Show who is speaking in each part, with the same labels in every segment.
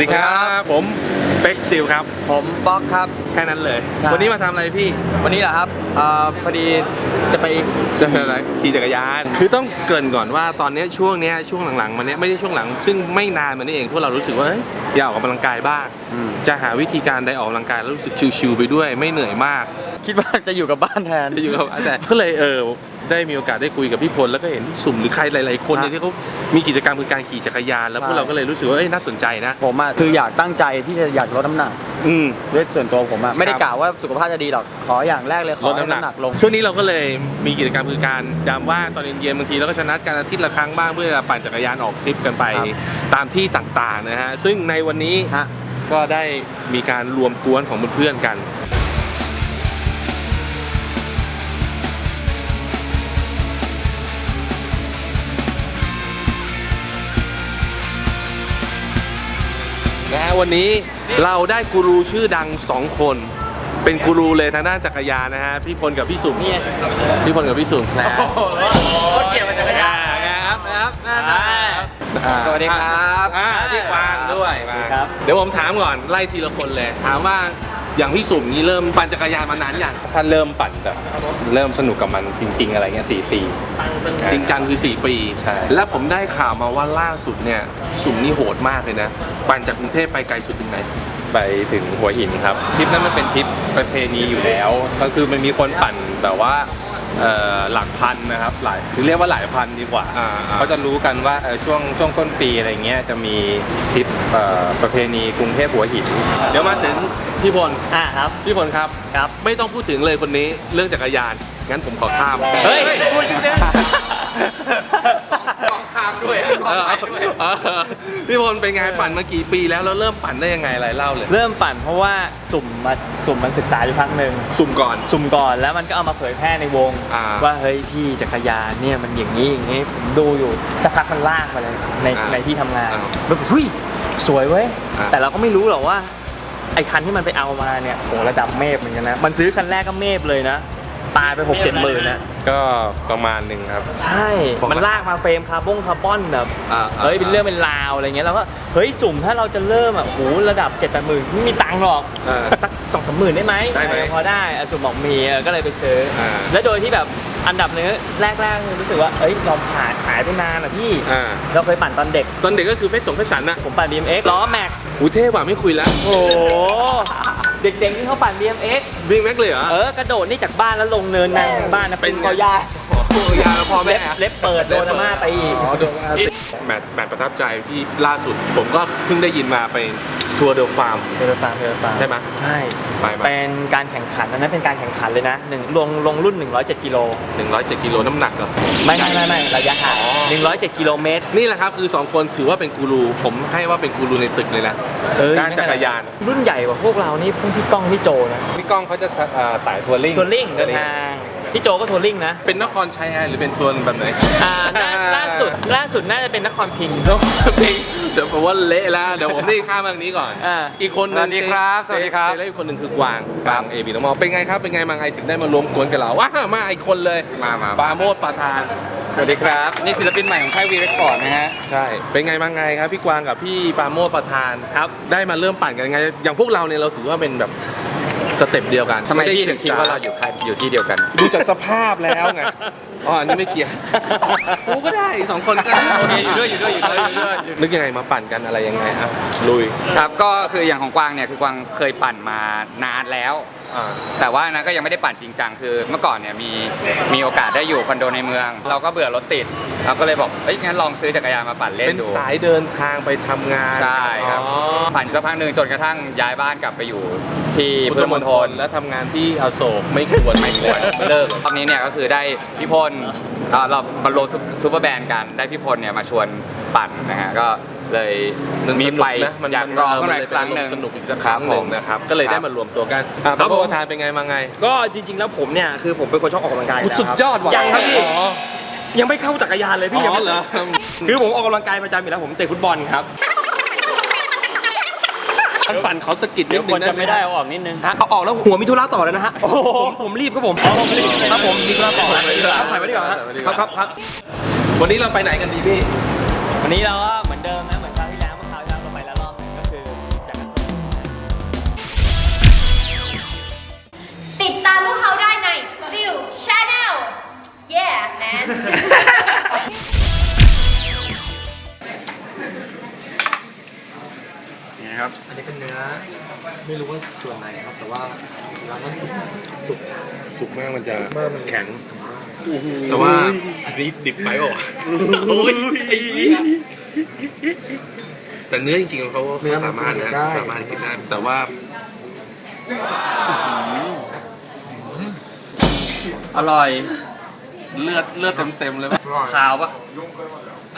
Speaker 1: วัสดีครับ ผมเป็กซิลครับ
Speaker 2: ผมป๊อกครับ
Speaker 1: แค่นั้นเลย
Speaker 2: ใช่
Speaker 1: วันนี้มาทำอะไรพี่
Speaker 2: วันนี้เหรอครับเอ่อพอดี จะไป
Speaker 1: จะเป็นอะไรขี่จักรยาน คือต้องเกริ่นก่อนว่าตอนเนี้ยช่วงเนี้ยช่วงหลังๆมาเนี้ยไม่ใช่ช่วงหลัง ซึ่งไม่นานมานี้เองพวกเรารู้สึกว่าเฮ้ยอยากออกกำลังกายบ้าง จะหาวิธีการใดออกกำลังกายแล้วรู้สึกชิวๆไปด้วยไม่เหนื่อยมาก
Speaker 2: คิดว่าจะอยู่กับบ้านแทน
Speaker 1: จะอยู่กับแต่ก็เลยเออได้มีโอกาสได้คุยกับพี่พลแล้วก็เห็นพี่สุ่มหรือใครหลาย ๆ คนเนี่ย
Speaker 2: ฮะ
Speaker 1: ที่เขามีกิจกรรมคือการขี่จักรยาน แล้ว
Speaker 2: ใช่
Speaker 1: พวกเราก็เลยรู้สึกว่าเอ้ยน่าสนใจนะ
Speaker 2: ผมอะคืออยากตั้งใจที่จะอยากลดน้ำหนัก
Speaker 1: อืม
Speaker 2: ด้วยส่วนตัวผมอะไม่ได้
Speaker 1: ครับ
Speaker 2: กล่าวว่าสุขภาพจะดีหรอก ขออย่างแรกเลยข
Speaker 1: ล
Speaker 2: อ
Speaker 1: ด
Speaker 2: ให้
Speaker 1: น้ำหนัก
Speaker 2: น้ำหนักลง
Speaker 1: ช่วงนี้เราก็เลยมีกิจกรรมคือการยามว่างตอนเย็นๆบางทีเราก็ชนะกันอาทิตย์ละครั้งบ้างเพื่อปั่นจักรยานออกทริปกันไป
Speaker 2: ครับ
Speaker 1: ตามที่ต่างๆนะฮะซึ่งในวันนี้
Speaker 2: ฮะ
Speaker 1: ก็ได้มีการรวมกวนของเพื่อนๆกัน นะฮะวันนี้เราได้กูรูชื่อดังสองคน เป็นกูรูเลยทางด้านจักรยานนะฮะพี่พลกับพี่สุ่ม
Speaker 2: นี่
Speaker 1: พี่พลกับพี่สุ่มนะ
Speaker 2: คนเกี่ยวกับจักรยาน
Speaker 1: ครับนะครับนั่นนะครับอ่า
Speaker 2: สวัสดีครับ
Speaker 1: อ่าพี่กวางด้วย
Speaker 2: สวัสดีครับ
Speaker 1: เดี๋ยวผมถามก่อนไล่ทีละคนเลย ถามว่า อย่างพี่สุ่มนี้เริ่มปั่นจักรยานมานานยัง
Speaker 3: ถ้าเริ่มปั่นแบบเริ่มสนุกกับมันจริง ๆ อะไรเงี้ยสี่ปี
Speaker 1: จริงจังคือ 4 ปี
Speaker 3: ใช่
Speaker 1: และผมได้ข่าวมาว่าล่าสุดเนี่ยสุ่มนี่โหดมากเลยนะ ปั่นจากกรุงเทพไปไกลสุดถึงไหน
Speaker 3: ไปถึงหัวหินครับทริปนั้นมันเป็นทริปประเพณีอยู่แล้ว ก็คือมันมีคนปั่นแบบว่าเอ่อ หลักพันนะครับหลายคือเรียกว่าหลายพันดีกว่า
Speaker 1: อ่าอ่า
Speaker 3: เขาจะรู้กันว่าเอ่อช่วงช่วงต้นปีอะไรเงี้ยจะมีทริปเอ่อประเพณีกรุงเทพหัวหิน
Speaker 1: เดี๋ยวมาถึงพี่พล
Speaker 2: อะครับ
Speaker 1: พี่พลครับ
Speaker 2: ครับ
Speaker 1: ไม่ต้องพูดถึงเลยคนนี้เรื่องจักรยานงั้นผมขอข้าม
Speaker 2: เฮ้ย
Speaker 1: พูดถึงเนี่ย
Speaker 2: ข้ามด้วย
Speaker 1: เออเออพี่พลเป็นไงปั่นมากี่ปีแล้วแล้วเริ่มปั่นได้ยังไงอะไรเล่าเลย
Speaker 2: เริ่มปั่นเพราะว่าสุ่มมาสุ่มมันศึกษาอยู่พักหนึ่ง
Speaker 1: สุ่มก่อน
Speaker 2: สุ่มก่อนแล้วมันก็เอามาเผยแพร่ในวง
Speaker 1: อ่า
Speaker 2: ว่าเฮ้ยพี่จักรยานเนี่ยมันอย่างนี้อย่างนี้ผมดูอยู่สักพักมันลากมาเลยใน
Speaker 1: อ่า
Speaker 2: ในที่ทำงาน
Speaker 1: อ่า
Speaker 2: แบบเฮ้ยสวยเว้ย
Speaker 1: อ่า
Speaker 2: แต่เราก็ไม่รู้หรอกว่า ไอ้คันที่มันไปเอามาเนี่ยโหระดับเมฟเหมือนกันนะ มันซื้อคันแรกก็เมฟเลยนะ ตายไปหกเจ็ดหมื่นนะ
Speaker 3: ก็ประมาณหนึ่งครับ
Speaker 2: ใช่ มันลากมาเฟรมคาร์บอนคาร์บอนแบบ
Speaker 1: อ่า
Speaker 2: เฮ้ยเป็นเรื่องเป็นราวอะไรเงี้ยแล้วก็เฮ้ยสุ่มถ้าเราจะเริ่มอะโหระดับ7จ็ดแปดหมื่นไม่มีตังค์หรอก
Speaker 1: อ่า
Speaker 2: สักสองสามหมื่นได้ไหม
Speaker 1: ได้ไหม
Speaker 2: เออพอได้อะสุ่มบอกมีเออก็เลยไปซื้ออาแล้วโดยที่แบบอันดับหนึ่งแรกๆรู้สึกว่าเอ้ยเราผ่านหายไปนานอะพี่
Speaker 1: อ่า
Speaker 2: เราเคยปั่นตอนเด็ก
Speaker 1: ตอนเด็กก็คือเฟซสงเฟซสันนะ
Speaker 2: ผมปั่น BMX ล้อแม็ก
Speaker 1: อูเท่กว่าไม่คุยแล้ว
Speaker 2: โอ้โหเด็กๆที่เขาปั่น BMX
Speaker 1: วิ่งแม็กเลยเหรอ
Speaker 2: เออกระโดดนี่จากบ้านแล้วลงเนินนางทางบ้านนะ
Speaker 1: เป็
Speaker 2: เป็นน
Speaker 1: ไง
Speaker 2: กอยา
Speaker 1: โอ้โหยาแล้วพ่อแม่
Speaker 2: เล็บเล็บเปิดโดนอาม่าตี
Speaker 1: อ๋อโดนอาม่าตีแมตช์แมตช์ประทับใจที่ล่าสุด ผมก็เพิ่งได้ยินมาไป ทัวร์เดอะฟาร์ม
Speaker 2: เทเลฟาร์มเทเลฟาร์ม
Speaker 1: ใช่ไหม
Speaker 2: ใช่
Speaker 1: ไปไหม
Speaker 2: เป็นการแข่งขันอันนั้นเป็นการแข่งขันเลยนะหนึ่งลงลงรุ่น 107กิโล
Speaker 1: 107กิโลน้ำหนักเหรอ
Speaker 2: ไม่ไม่ไม่ไม่ระยะห่าง
Speaker 1: อ๋อ
Speaker 2: 107กิโลเมตร
Speaker 1: นี่แหละครับคือ 2 คนถือว่าเป็นกูรู ผมให้ว่าเป็นกูรูในตึกเลยนะ
Speaker 2: เอ้ย
Speaker 1: ด้านจักรยาน
Speaker 2: รุ่นใหญ่กว่าพวกเรานี่พวกพี่ก้องพี่โจนะ
Speaker 3: พี่ก้องเขาจะเอ่อสายทัวริง
Speaker 2: ทัวริ่งเดินทาง พี่โจก็ทัวริ่งนะ
Speaker 1: เป็นนครชัยแฮนหรือเป็นทัวร์แบบไหน
Speaker 2: อ่าล่าล่าสุดล่าสุดน่าจะเป็นนครพิงค์
Speaker 1: เดี๋ยวผมว่าเละแล้วเดี๋ยวผมนี่ข้ามมาทางนี้ก่อน
Speaker 2: อ่า
Speaker 1: อีกคนหนึง
Speaker 3: สวัสดีครับ
Speaker 1: เซ
Speaker 3: สวัสดีครับ
Speaker 1: เซแล้วอีกคนหนึ่งคือกวางกวางเอบีน้องมอเป็นไงครับเป็นไงมาไงถึงได้มารวมกวนกับเราว้ามาอีกคนเลย
Speaker 3: มามา
Speaker 1: ปราโมดประธาน
Speaker 3: สวัสดีครับ นี่ศิลปินใหม่ของค่ายวีเรคคอร์ดนะฮะ
Speaker 1: ใช่ เป็นไงมาไงครับพี่กวางกับพี่ปราโมดประธาน ครับ ได้มาเริ่มปั่นกันยังไง อย่างพวกเราเนี่ยเราถือว่าเป็นแบบ สเต็ปเดียวกัน
Speaker 3: ทำไม
Speaker 1: ด้
Speaker 3: พี่ถึงคิดว่าเราอยู่ค่ายอยู่ที่เดียวกัน
Speaker 1: ดูจากสภาพแล้วไงอ๋ออันนี้ไม่เกี่ยวกูก็ได้สองคนก็ได้
Speaker 3: โอเคอยู่ด้วยอยู่ด้วยอยู่ด้วยอยู่ด้วย
Speaker 1: นึกยังไงมาปั่นกันอะไรยังไงอะลุย
Speaker 4: ครับก็คืออย่างของกวางเนี่ยคือกวางเคยปั่นมานานแล้ว
Speaker 1: อ่า
Speaker 4: แต่ว่านะก็ยังไม่ได้ปั่นจริงจังคือเมื่อก่อนเนี่ยมีมีโอกาสได้อยู่คอนโดในเมือง เราก็เบื่อรถติดเราก็เลยบอกเอ้ยงั้นลองซื้อจักรยานมาปั่นเล่น
Speaker 1: เป็น
Speaker 4: ดู
Speaker 1: สายเดินทางไปทำงาน
Speaker 4: ใช่ครับ
Speaker 1: อ๋อ
Speaker 4: ปั่นอยู่สักพักหนึ่งจนกระทั่งย้ายบ้านกลับไปอยู่ที่
Speaker 1: พุท
Speaker 4: พุท
Speaker 1: ธ
Speaker 4: ธ
Speaker 1: ม
Speaker 4: ม
Speaker 1: ณ
Speaker 4: ณ
Speaker 1: ฑ
Speaker 4: ฑ
Speaker 1: ล
Speaker 4: ล
Speaker 1: และทำงานที่อโศกไม่ควรไม่ควร
Speaker 4: เลิกรอบนี้เนี่ยก็คือได้พี่พลเอ่อเรามารวมซูเปอร์แบนด์กันได้พี่พลเนี่ยมาชวนปั่นนะฮะก็ เลย
Speaker 1: มัน
Speaker 4: มี
Speaker 1: สนุก
Speaker 4: ไฟ
Speaker 1: นะมัน
Speaker 4: อยาก
Speaker 1: มัน
Speaker 4: ลอง
Speaker 1: เออ
Speaker 4: เมื่อไหร่
Speaker 1: มันเลย
Speaker 4: ครั้งหนึ่ง
Speaker 1: เป็นอารมณ์สนุกอีกสักครั้งหนึ่งนะครับ ก็เลยได้มารวมตัวกันอะ
Speaker 5: ครับ
Speaker 1: พระ
Speaker 5: ผม
Speaker 1: ประธานเป็นไงมาไง
Speaker 5: ก็จริง ๆ แล้วผมเนี่ยคือผมเป็นคนชอบออกกำลังกาย
Speaker 1: โอ้
Speaker 5: แล้ว
Speaker 1: สุดยอดว่ะ
Speaker 5: ยังครับพี่
Speaker 1: อ๋อ
Speaker 5: ยังไม่เข้าจักรยานเลยพี่
Speaker 1: อ๋อ
Speaker 5: ยังไม่
Speaker 1: เหรอ
Speaker 5: คือผมออกกำลังกายประจำอยู่แล้วผมเตะฟุตบอลครับ
Speaker 1: ท่านปั่นเขาสะกิดนิ
Speaker 2: เดี๋ย
Speaker 1: ด
Speaker 2: ว
Speaker 1: นึ
Speaker 2: ควรง
Speaker 1: ได้
Speaker 2: จะ
Speaker 1: ไหม
Speaker 2: ไม่ได้เอาออกนิดนึง
Speaker 5: ฮะเอาออกแล้วหัวมีธุระต่อเลยนะฮะผมผมรีบครับผมครับผมมีธุระต่อครับใส่ไว้ดีกว่าฮะครับครับครับ
Speaker 1: วันนี้เราไปไหนกันดีพี่
Speaker 2: วันนี้เราก็ นี่ครับ อัน
Speaker 5: นี้เป็นเนื้อ ไม่รู้ว่าส่วนไหนครับ แต่ว่าร้านนั้นสุก
Speaker 1: สุกมากมันจะแข็ง แต่ว่าอันนี้ดิบไปอะโอ้ยไอ้เหี้ยแต่เนื้อจริงๆเขาเขาสามารถนะ สามารถกินได้ แต่ว่า
Speaker 2: อร่อย
Speaker 1: เลือดเลือดเต็มๆเลยปะ
Speaker 2: ขาวปะ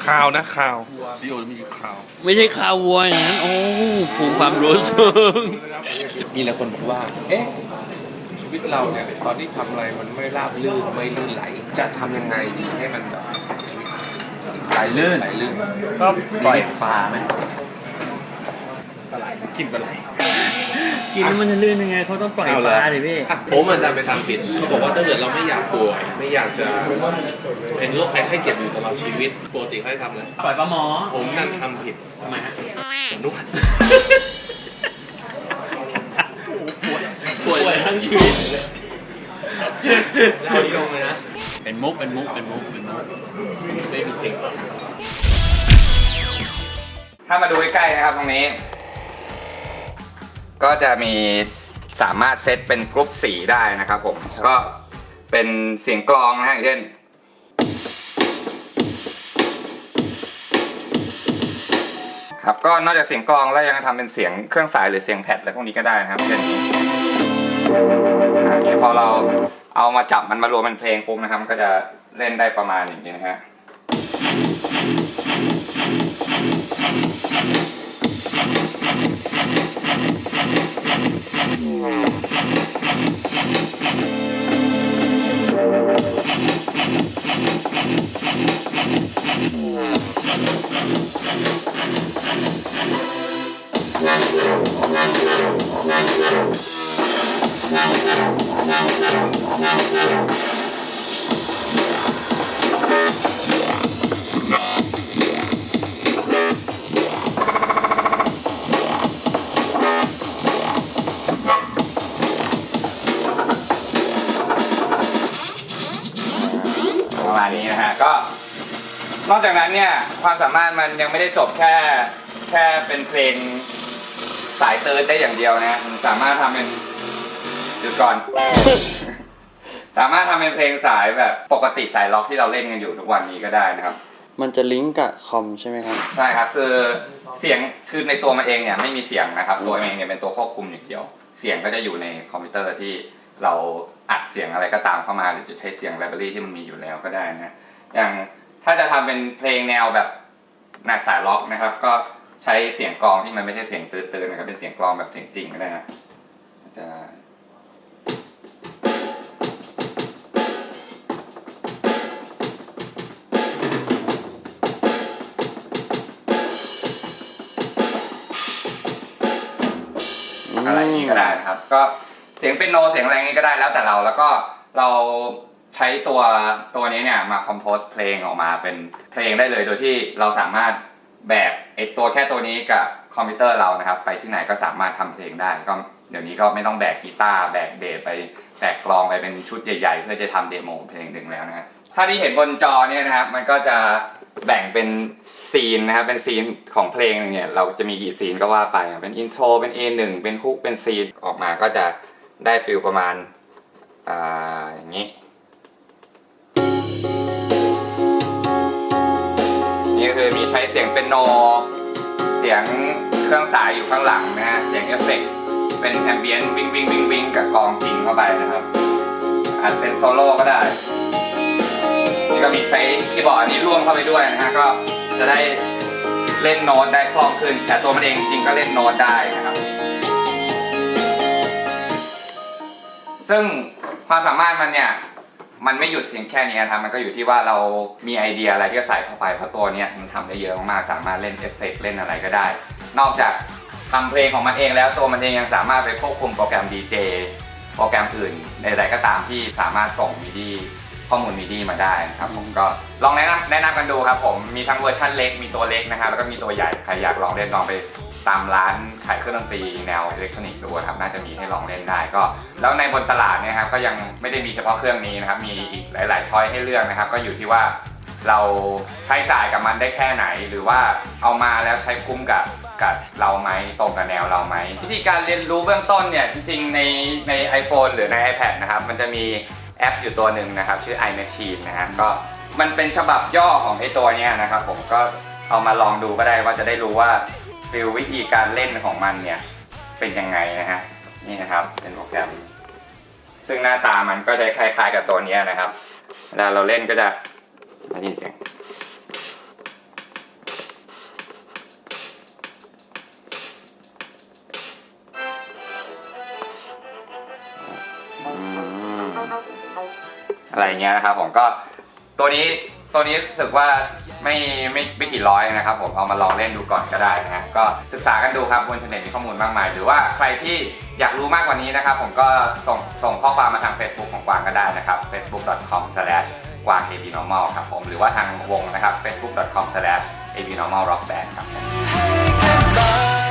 Speaker 1: ข้าวนะข้าวซีโอมีข้าว
Speaker 6: ไม่ใช่คาวัวอย่างนั้น โอ้ผูกความรู้สึก
Speaker 1: มีหลายคนบอกว่า เอ๊ะ ชีวิตเราเนี่ย ตอนที่ทำอะไรมันไม่ราบรื่นไม่ลื่นไหล จะทำยังไงดีให้มันแบบชีวิตไหลลื่นไหลลื่น
Speaker 2: ก็ปล่อยปลาไหม
Speaker 1: กินปลาไหล
Speaker 6: กินแล้วมันจะลื่นยังไงเขาต้องปล่อยปลาดิพี่
Speaker 1: อะผมมันดันไปทำผิดเขาบอกว่าถ้าเกิดเราไม่อยากป่วย ไม่อยากจะเป็นโรคภัยไข้เจ็บอยู่ตลอดชีวิตปกติเขาให้ทำเลย
Speaker 6: ปล่อยปลาหมอ
Speaker 1: ผมนั่นทำผิดทำไมฮะนวด
Speaker 6: ป่วยทั้งชีวิต
Speaker 2: เอาดีลงเลยนะ
Speaker 6: เป็นมุกเป็นมุกเป็นมุกเป็นมุก
Speaker 1: ไม่มีจริง
Speaker 4: ถ้ามาดูใกล้ๆนะครับตรงนี้ ก็จะมีสามารถเซตเป็นกรุ๊ปสีได้นะครับผม ก็เป็นเสียงกลองนะฮะอย่างเช่น ครับก็นอกจากเสียงกลองแล้วยังทำเป็นเสียงเครื่องสายหรือเสียงแพดอะไรพวกนี้ก็ได้นะครับเช่นนี้อ่าอย่างนี้พอเราเอามาจับมันมารวมเป็นเพลงปุ๊บนะครับ มันก็จะเล่นได้ประมาณอย่างนี้นะฮะประ Thank you. นอกจากนั้นเนี่ยความสามารถมันยังไม่ได้จบแค่แค่เป็นเพลงสายเติร์ดได้อย่างเดียวนะมันสามารถทำเป็นหยุดก่อน สามารถทำเป็นเพลงสายแบบปกติสายล็อกที่เราเล่นกันอยู่ทุกวันนี้ก็ได้นะครับ
Speaker 6: มันจะลิงก์กับคอมใช่ไหมครับ
Speaker 4: ใช่ครับคือเสียงคือในตัวมันเองเนี่ยไม่มีเสียงนะครับ ตัวเองเนี่ยเป็นตัวควบคุมอย่างเดียว เสียงก็จะอยู่ในคอมพิวเตอร์ที่เราอัดเสียงอะไรก็ตามเข้ามา หรือจะใช้เสียงไลบรารีที่มันมีอยู่แล้วก็ได้นะฮะอย่าง ถ้าจะทำเป็นเพลงแนวแบบแนวสายล็อกนะครับ ก็ใช้เสียงกลองที่มันไม่ใช่เสียงตื้นๆนะครับเป็นเสียงกลองแบบเสียงจริงก็ได้นะจะอะไรอย่างนี้ก็ได้นะครับ ก็เสียงเป็นโนเสียงอะไรอย่างนี้ก็ได้แล้วแต่เราแล้วก็เรา ใช้ตัวตัวนี้เนี่ยมาคอมโพสเพลงออกมาเป็นเพลงได้เลยโดยที่เราสามารถแบกไอตัวแค่ตัวนี้กับคอมพิวเตอร์เรานะครับ ไปที่ไหนก็สามารถทำเพลงได้ก็เดี๋ยวนี้ก็ไม่ต้องแบกกีตาร์แบกเบสไปแบกกลองไปเป็นชุดใหญ่ๆ เพื่อจะทำเดโมเพลงหนึ่งแล้วนะฮะถ้าที่เห็นบนจอเนี่ยนะครับมันก็จะแบ่งเป็นซีนนะครับเป็นซีนของเพลงหนึ่งเนี่ยเราจะมีกี่ซีนก็ว่าไปเป็นอินโทรเป็น A1 เป็นฮุกเป็นซีนออกมาก็จะได้ฟิลประมาณอ่าอย่างนี้ นี่คือมีใช้เสียงเป็นโน เสียงเครื่องสายอยู่ข้างหลังนะฮะ เสียงเอฟเฟกต์เป็นแอมเบียนวิ่งวิ่งวิ่งวิ่งกับกองจริงเข้าไปนะครับอาจเป็นโซโล่ก็ได้ นี่ก็มีใช้คีย์บอร์ดอันนี้ร่วมเข้าไปด้วยนะฮะ ก็จะได้เล่นโน้ตได้คล่องขึ้น แต่ตัวมันเองจริงก็เล่นโน้ตได้นะครับ ซึ่งความสามารถมันเนี่ย มันไม่หยุดเพียงแค่นี้นะครับมันก็อยู่ที่ว่าเรามีไอเดียอะไรที่จะใส่เข้าไปเพราะตัวเนี้ยมันทำได้เยอะมากๆสามารถเล่นเอฟเฟกต์เล่นอะไรก็ได้ นอกจากทำเพลงของมันเองแล้วตัวมันเองยังสามารถไปควบคุมโปรแกรมดีเจโปรแกรมอื่นใดๆก็ตามที่สามารถส่งมิดี ข้อมูลมิดีมาได้นะครับผมก็ลองแนะนำแนะนำกันดูครับผมมีทั้งเวอร์ชันเล็กมีตัวเล็กนะครับแล้วก็มีตัวใหญ่ใครอยากลองเล่นลองไปตามร้านขายเครื่องดนตรีแนวอิเล็กทรอนิกส์ดูครับน่าจะมีให้ลองเล่นได้ก็ แล้วในบนตลาดเนี่ยครับก็ยังไม่ได้มีเฉพาะเครื่องนี้นะครับมีอีกหลาย ๆ ช้อยให้เลือกนะครับก็อยู่ที่ว่าเราใช้จ่ายกับมันได้แค่ไหน หรือว่าเอามาแล้วใช้คุ้มกับกับเราไหมตรงกับแนวเราไหมวิธีการเรียนรู้เบื้องต้นเนี่ยจริงๆในใน iPhone หรือใน iPad นะครับมันจะมี แอปอยู่ตัวหนึ่งนะครับ ชื่อ iMachine นะฮะก็มันเป็นฉบับย่อของไอตัวเนี้ยนะครับผมก็เอามาลองดูก็ได้ว่าจะได้รู้ว่าฟิลวิธีการเล่นของมันเนี่ยเป็นยังไงนะฮะนี่นะครับเป็นโปรแกรม ซึ่งหน้าตามันก็จะคล้ายๆกับตัวเนี้ยนะครับเวลาเราเล่นก็จะได้ยินเสียง อะไรเงี้ยนะครับผมก็ตัวนี้ตัวนี้รู้สึกว่าไม่ไม่ไม่กี่ร้อยนะครับผมเอามาลองเล่นดูก่อนก็ได้นะฮะก็ศึกษากันดูครับบนเทอร์เน็ตมีข้อมูลมากมาย หรือว่าใครที่อยากรู้มากกว่านี้นะครับผมก็ส่งส่งข้อความมาทาง Facebook ของกวางก็ได้นะครับ facebook.com slash กวาง abnormal ครับผมหรือว่าทางวงนะครับ facebook.com slash abnormal rock band ครับผม